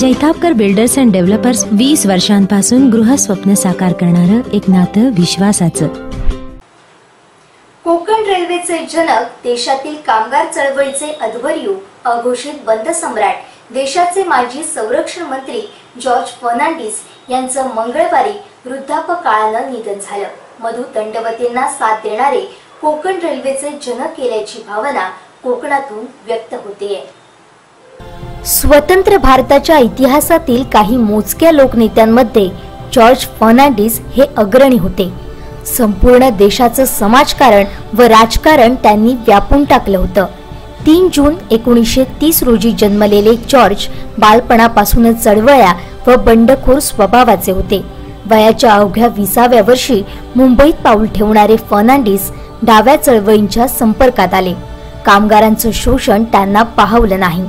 Jaitapkar builders and developers वीस वर्षांपासून गृहस्वप्न साकार करणारं एक नातं विश्वासाचं. कोकण रेल्वेचे जनक देशातील कामगार चळवळीचे अध्वर्यू अघोषित बंद सम्राट देशाचे माजी संरक्षण मंत्री जॉर्ज फर्नांडिस यांचं मंगळवारी वृद्धापकाळानं निधन झालं. मधु दंडवतींना साथ देणारे कोकण रेल्वेचे जनक केल्याची भावना कोकणातून व्यक्त होते स्वतंत्र भारताच्या इतिहासातील काही मोजक्या लोकनेत्यांमध्ये जॉर्ज फर्नांडिस हे अग्रणी होते. संपूर्ण देशाचं समाजकारण व राजकारण त्यांनी व्यापून टाकलं होतं. तीन जून एकोणीसशे तीस रोजी जन्मलेले जॉर्ज बालपणापासूनच चळवळ्या व बंडखोर स्वभावाचे होते. वयाच्या अवघ्या विसाव्या वर्षी मुंबईत पाऊल ठेवणारे फर्नांडिस डाव्या चळवळींच्या संपर्कात आले. कामगारांचं शोषण त्यांना पाहवलं नाही.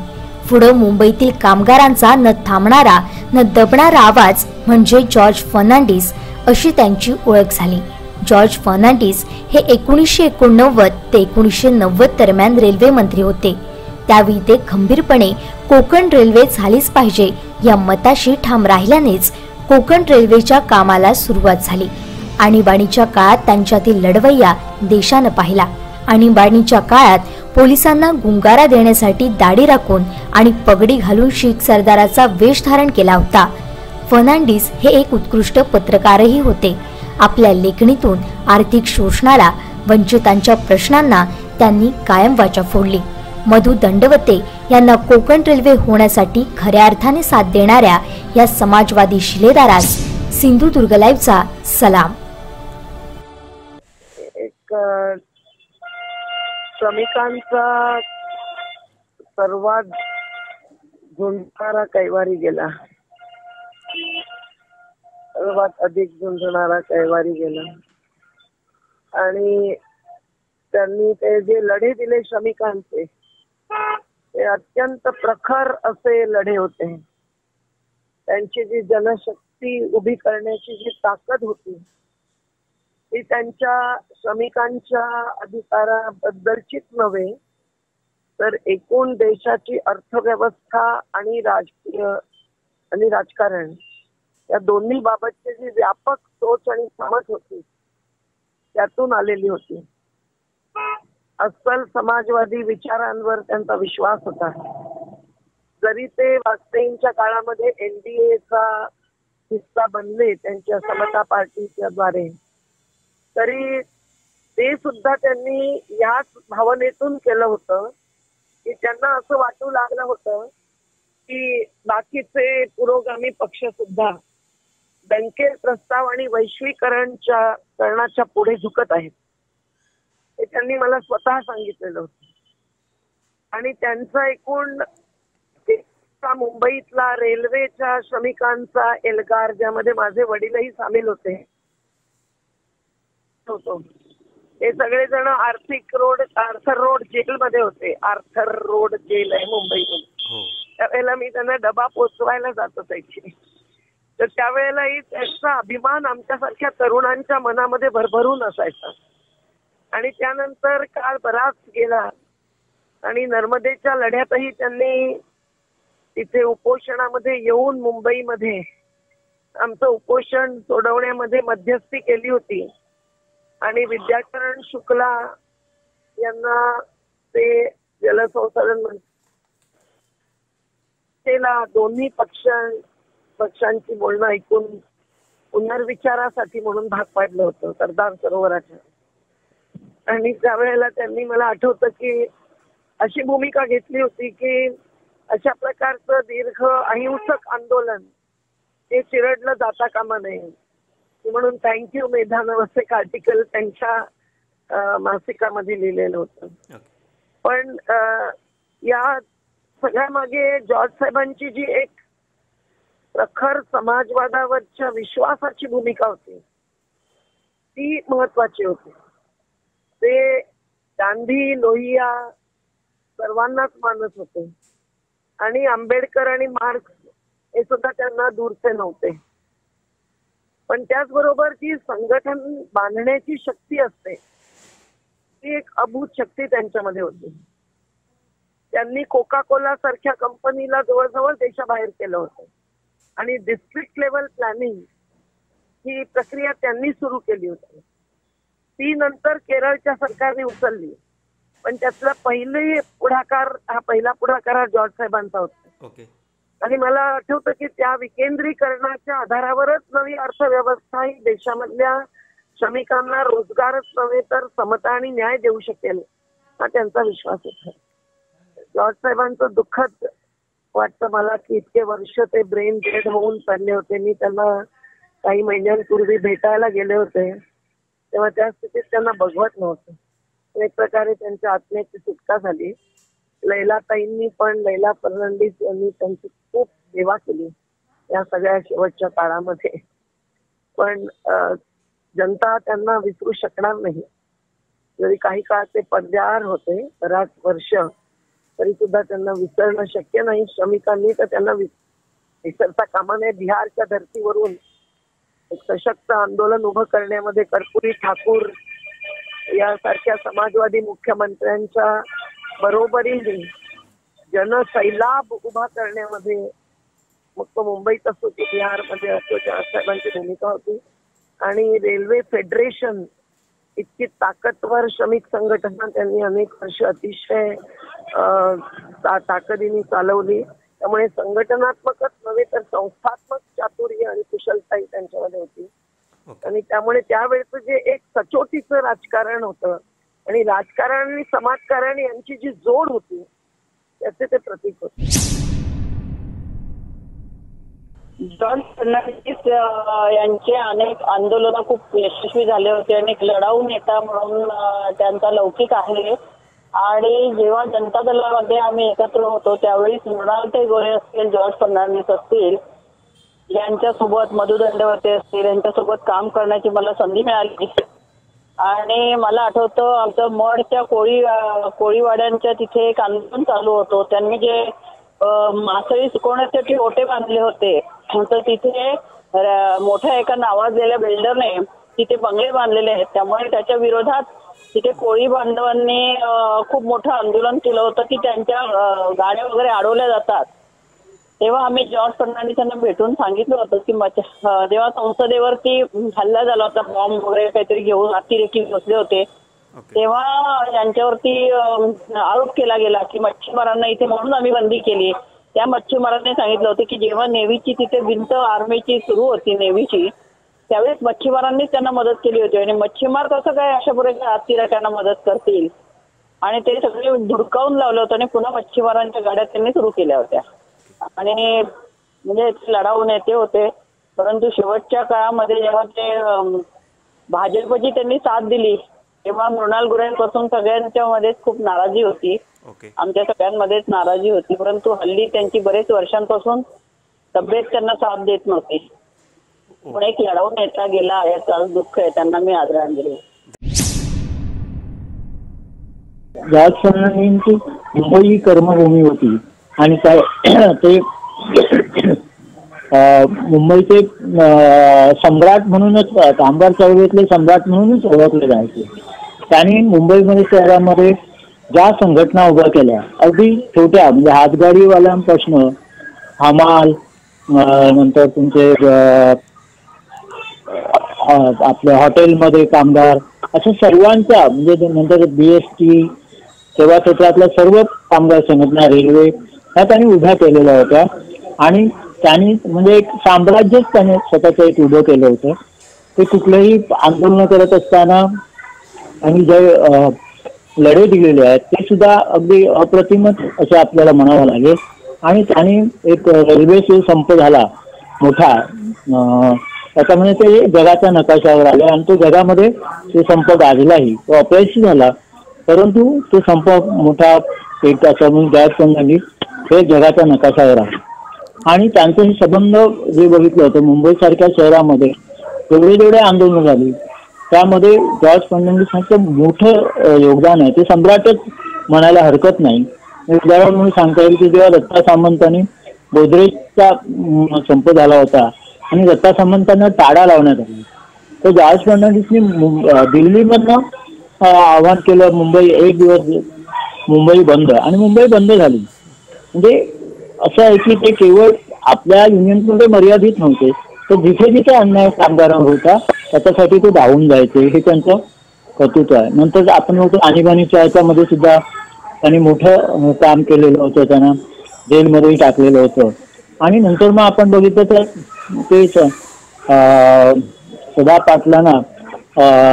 पुढं मुंबईतील कामगारांचा न थांबणारा न दबणारा आवाज म्हणजे जॉर्ज फर्नांडिस अशी त्यांची ओळख झाली. जॉर्ज फर्नांडिस हे एकोणीसशे एकोणनव्वद ते एकोणीसशे नव्वद दरम्यान रेल्वे मंत्री होते. त्यावेळी ते खंबीरपणे कोकण रेल्वे झालीच पाहिजे या मताशी ठाम राहिल्यानेच कोकण रेल्वेच्या कामाला सुरुवात झाली. आणीबाणीच्या काळात त्यांच्यातील लढवय्या देशानं पाहिला. आणीबाणीच्या काळात पोलिसांना गुंगारा देण्यासाठी दाढी राखून आणि पगडी घालून शीख सरदाराचा वेश धारण केला होता. फर्नांडिस हे एक उत्कृष्ट पत्रकारही होते. आपल्या लेखणीतून आर्थिक शोषणाला वंचितांच्या प्रश्नांना त्यांनी कायम वाचा फोडली. मधु दंडवते यांना कोकण रेल्वे होण्यासाठी खऱ्या अर्थाने साथ देणाऱ्या या समाजवादी शिलेदारास सिंधुदुर्ग लाईव्हचा सलाम. एक श्रमिकांचा सर्वात झुंजणारा कैवारी गेला. सर्वात अधिक झुंजणारा कैवारी गेला. आणि त्यांनी ते जे लढे दिले श्रमिकांचे ते अत्यंत प्रखर असे लढे होते. त्यांची जी जनशक्ती उभी करण्याची जी ताकद होती ती त्यांच्या श्रमिकांच्या अधिकाराबद्दलचीच नव्हे तर एकूण देशाची अर्थव्यवस्था आणि राजकीय आणि राजकारण या दोन्ही बाबतची जी व्यापक सोच आणि समज होती त्यातून आलेली होती. अस्सल समाजवादी विचारांवर त्यांचा विश्वास होता. जरी ते वाजपेयींच्या काळामध्ये एनडीएचा हिस्सा बनले त्यांच्या समता पार्टीच्या द्वारे तरी ते सुद्धा त्यांनी याच भावनेतून केलं होतं की त्यांना असं वाटू लागलं होतं की बाकीचे पुरोगामी पक्ष सुद्धा बँकेत प्रस्ताव आणि वैश्वीकरणच्या करणाच्या पुढे झुकत आहेत. हे त्यांनी मला स्वतः सांगितलेलं होतं. आणि त्यांचा एकूण मुंबईतला रेल्वेच्या श्रमिकांचा एल्गार ज्यामध्ये माझे वडीलही सामील होते होतो. हे सगळेजण आर्थिक रोड आर्थर रोड जेलमध्ये होते. आर्थर रोड जेल आहे मुंबईमध्ये त्यावेळेला मी त्यांना डबा पोचवायला जात असायची. तर त्यावेळेलाही त्याचा अभिमान आमच्यासारख्या तरुणांच्या मनामध्ये भरभरून असायचा. आणि त्यानंतर काळ बराच गेला. आणि नर्मदेच्या लढ्यातही त्यांनी तिथे उपोषणामध्ये येऊन मुंबईमध्ये आमचं उपोषण सोडवण्यामध्ये मध्यस्थी केली होती. आणि विद्याचरण शुक्ला यांना ते जलसंसाधन मंत्रीला दोन्ही पक्ष पक्षांची बोलणं ऐकून पुनर्विचारासाठी म्हणून भाग पाडलं होतं सरदार सरोवराच्या. आणि त्यावेळेला त्यांनी मला आठवतं की अशी भूमिका घेतली होती की अशा प्रकारचं दीर्घ अहिंसक आंदोलन हे चिरडलं जाता कामा नये. म्हणून थँक्यू मेधानव असं एक आर्टिकल त्यांच्या मासिकामध्ये लिहिलेलं होतं. पण या सगळ्या मागे जॉर्ज साहेबांची जी एक प्रखर समाजवादावरच्या विश्वासाची भूमिका होती ती महत्वाची होती. ते गांधी लोहिया सर्वांनाच मानत होते. आणि आंबेडकर आणि मार्क्स हे सुद्धा त्यांना दूरचे नव्हते. पण त्याचबरोबर जी संघटन बांधण्याची शक्ती असते ती एक अभूत शक्ती त्यांच्यामध्ये होती. त्यांनी कोका कोला सारख्या कंपनीला जवळजवळ देशाबाहेर केलं होतं. आणि डिस्ट्रिक्ट लेवल प्लॅनिंग ही प्रक्रिया त्यांनी सुरू केली होती. ती नंतर केरळच्या सरकारने उचलली. पण त्यातला पहिले पुढाकार हा पहिला पुढाकार हा जॉर्ज साहेबांचा होता. ओके आणि मला आठवतं की त्या विकेंद्रीकरणाच्या आधारावरच नवी अर्थव्यवस्था ही देशामधल्या श्रमिकांना रोजगारच नव्हे तर समता आणि न्याय देऊ शकेल हा त्यांचा विश्वास होता जॉर्ज साहेबांचं दुःखद वाटतं मला की इतके वर्ष ते ब्रेन डेड होऊन चालले होते. मी त्यांना काही महिन्यांपूर्वी भेटायला गेले होते. तेव्हा त्या स्थितीत त्यांना बघवत नव्हतं. एक प्रकारे त्यांच्या आत्म्याची सुटका झाली. लैलाताईंनी पण लैला फर्नांडीस यांनी त्यांची खूप सेवा केली या सगळ्या शेवटच्या काळामध्ये. पण अं, जनता त्यांना विसरू शकणार नाही. जरी काही काळ ते पडद्याआड होते बराच वर्ष तरी सुद्धा त्यांना विसरणं शक्य नाही. श्रमिकांनी तर त्यांना विसरता कामा नये. बिहारच्या धर्तीवरून एक सशक्त आंदोलन उभं करण्यामध्ये कर्पुरी ठाकूर यासारख्या समाजवादी मुख्यमंत्र्यांच्या बरोबरीने जनसैलाब उभा करण्यामध्ये मग तो मुंबईत असो की बिहारमध्ये असो साहेबांची भूमिका होती. आणि रेल्वे फेडरेशन इतकी ताकदवर श्रमिक संघटना त्यांनी अनेक वर्ष अतिशय ताकदीने चालवली. त्यामुळे संघटनात्मकच नव्हे तर संस्थात्मक चातुर्य आणि कुशलताही त्यांच्यामध्ये होती. आणि त्यामुळे त्यावेळेचं जे एक सचोटीचं राजकारण होतं आणि राजकारण आणि समाजकारण यांची जी जोड होती त्याचे ते प्रतीक होते. जॉन फर्नांडिस यांचे अनेक आंदोलन खूप यशस्वी झाले होते आणि लढाऊ नेता म्हणून त्यांचा लौकिक आहे. आणि जेव्हा जनता दलामध्ये आम्ही एकत्र होतो त्यावेळी मृणाल ते गोरे असतील जॉर्ज फर्नांडिस असतील यांच्यासोबत मधुदंडवर्ते असतील यांच्यासोबत काम करण्याची मला संधी मिळाली. आणि मला आठवतं आमचं मडच्या कोळी कोळीवाड्यांच्या तिथे एक आंदोलन चालू होतं. त्यांनी जे मासळी सुकवण्यासाठी ओटे बांधले होते तर तिथे मोठ्या एका नावाजलेल्या बिल्डरने तिथे बंगले बांधलेले आहेत. त्यामुळे त्याच्या विरोधात तिथे कोळी बांधवांनी खूप मोठं आंदोलन केलं होतं की त्यांच्या गाड्या वगैरे अडवल्या जातात. तेव्हा आम्ही जॉर्ज फर्नांडिस यांना भेटून सांगितलं होतं की जेव्हा संसदेवरती हल्ला झाला होता बॉम्ब वगैरे काहीतरी घेऊन अतिरेकी बसले होते. तेव्हा यांच्यावरती आरोप केला गेला की मच्छीमारांना इथे म्हणून आम्ही बंदी केली त्या मच्छीमारांनी सांगितलं होतं की जेव्हा नेव्हीची तिथे भिंत आर्मीची सुरू होती नेव्हीची त्यावेळेस मच्छीमारांनीच त्यांना मदत केली होती. आणि मच्छीमार कसं काय अशा पुरेशा अतिरेक्यांना मदत करतील? आणि ते सगळे धुडकावून लावलं होतं आणि पुन्हा मच्छीमारांच्या गाड्या त्यांनी सुरू केल्या होत्या. आणि म्हणजे ते लढाऊ नेते होते. परंतु शेवटच्या काळामध्ये जेव्हा ते भाजपची त्यांनी साथ दिली तेव्हा मृणाल गुरेंपासून सगळ्यांच्या मध्येच खूप नाराजी होती. ओके. आमच्या सगळ्यांमध्येच नाराजी होती. परंतु हल्ली त्यांची बरेच वर्षांपासून तब्येत त्यांना साथ देत नव्हती. पण एक लढाऊ नेता गेला याचं दुःख आहे. त्यांना मी आदरांजली. फर्नांडिसची मुंबई ही कर्मभूमी होती. आणि काय ते मुंबईचे सम्राट म्हणूनच कामगार चळवळीतले सम्राट म्हणूनच ओळखले जायचे. त्यांनी मुंबईमध्ये शहरामध्ये ज्या संघटना उभ्या केल्या अगदी छोट्या म्हणजे हातगाडीवाल्यांपासून हमाल नंतर तुमचे आपल्या हॉटेलमध्ये कामगार अशा सर्वांच्या म्हणजे ते नंतर बीएसटी सेवा क्षेत्रातल्या सर्व कामगार संघटना रेल्वे ह्या त्यांनी उभ्या केलेल्या होत्या. आणि त्यांनी म्हणजे एक साम्राज्यच त्याने स्वतःचं एक उभं केलं होतं. ते कुठलंही आंदोलन करत असताना आणि जे लढे दिलेले आहेत ते सुद्धा अगदी अप्रतिमच असं आपल्याला म्हणावं लागेल. आणि त्यांनी एक रेल्वे संप झाला मोठा. त्याच्यामुळे ते जगाच्या नकाशावर आले आणि तो जगामध्ये ते संप गाजलाही. तो अपयशी झाला. परंतु तो संप मोठा एक असा म्हणून पण झाली. हे जगाच्या नकाशावर आहे. आणि त्यांचे हे संबंध जे बघितलं होतं मुंबई सारख्या शहरामध्ये जेवढे जेवढे आंदोलन झाली त्यामध्ये जॉर्ज फर्नांडिसांचं मोठं योगदान आहे. ते सम्राटच म्हणायला हरकत नाही. उदाहरण म्हणून सांगता येईल की जेव्हा दत्ता सामंतांनी गोदरेजचा संप झाला होता आणि दत्ता सामंतांना टाळा लावण्यात आली तर जॉर्ज फर्नांडिसनी दिल्लीमधनं आव्हान केलं मुंबई एक दिवस मुंबई बंद. आणि मुंबई बंद झाली. म्हणजे असं आहे की ते केवळ आपल्या युनियनमध्ये मर्यादित नव्हते. तर जिथे जिथे अन्याय कामगारांवर होता. त्याच्यासाठी ते धावून जायचे. हे त्यांचं कर्तृत्व आहे. नंतर आपण होतो आणीबाणीच्या याच्यामध्ये सुद्धा त्यांनी मोठं काम केलेलं होतं. त्यांना जेलमध्येही टाकलेलं होतं. आणि नंतर मग आपण बघितलं तर तेच अं, सदा पाटलांना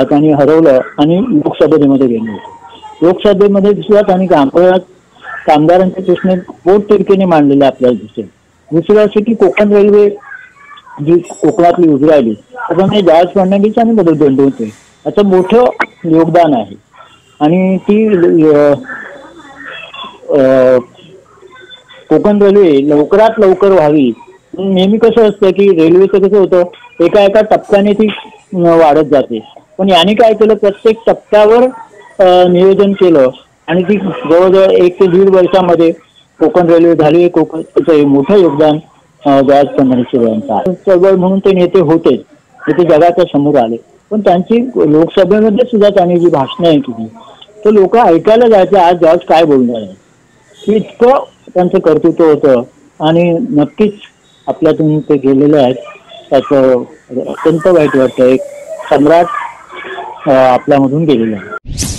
त्यांनी हरवलं आणि लोकसभेमध्ये गेले. लोकसभेमध्ये सुद्धा त्यांनी कामगार कामगारांच्या प्रश्न पोट तिडकीने मांडलेले आपल्याला दिसेल दुसरं असं की कोकण रेल्वे जी कोकणातली उभी राहिली त्याच्यामध्ये जहाज फडणवीस आणि बदल बंधू याचं मोठं योगदान आहे. आणि ती कोकण रेल्वे लवकरात लवकर व्हावी. नेहमी कसं असतं की रेल्वेचं कसं होतं एका एका टप्प्याने ती वाढत जाते. पण याने काय केलं प्रत्येक टप्प्यावर नियोजन केलं आणि ती जवळजवळ एक ते दीड वर्षामध्ये कोकण रेल्वे झाली. कोकणचं हे मोठं योगदान जयाज जहाज फडणवीस आहे. चळवळ म्हणून ते नेते होतेच ते ते जगाच्या समोर आले. पण त्यांची लोकसभेमध्ये सुद्धा त्यांनी जी भाषणं आहे केली तर लोक ऐकायला जायचे आज जॉर्ज काय बोलणार आहे? की इतकं त्यांचं कर्तृत्व होतं आणि नक्कीच आपल्यातून ते गेलेले आहेत. त्याचं अत्यंत वाईट वाटतं. एक सम्राट आपल्यामधून गेलेलं आहे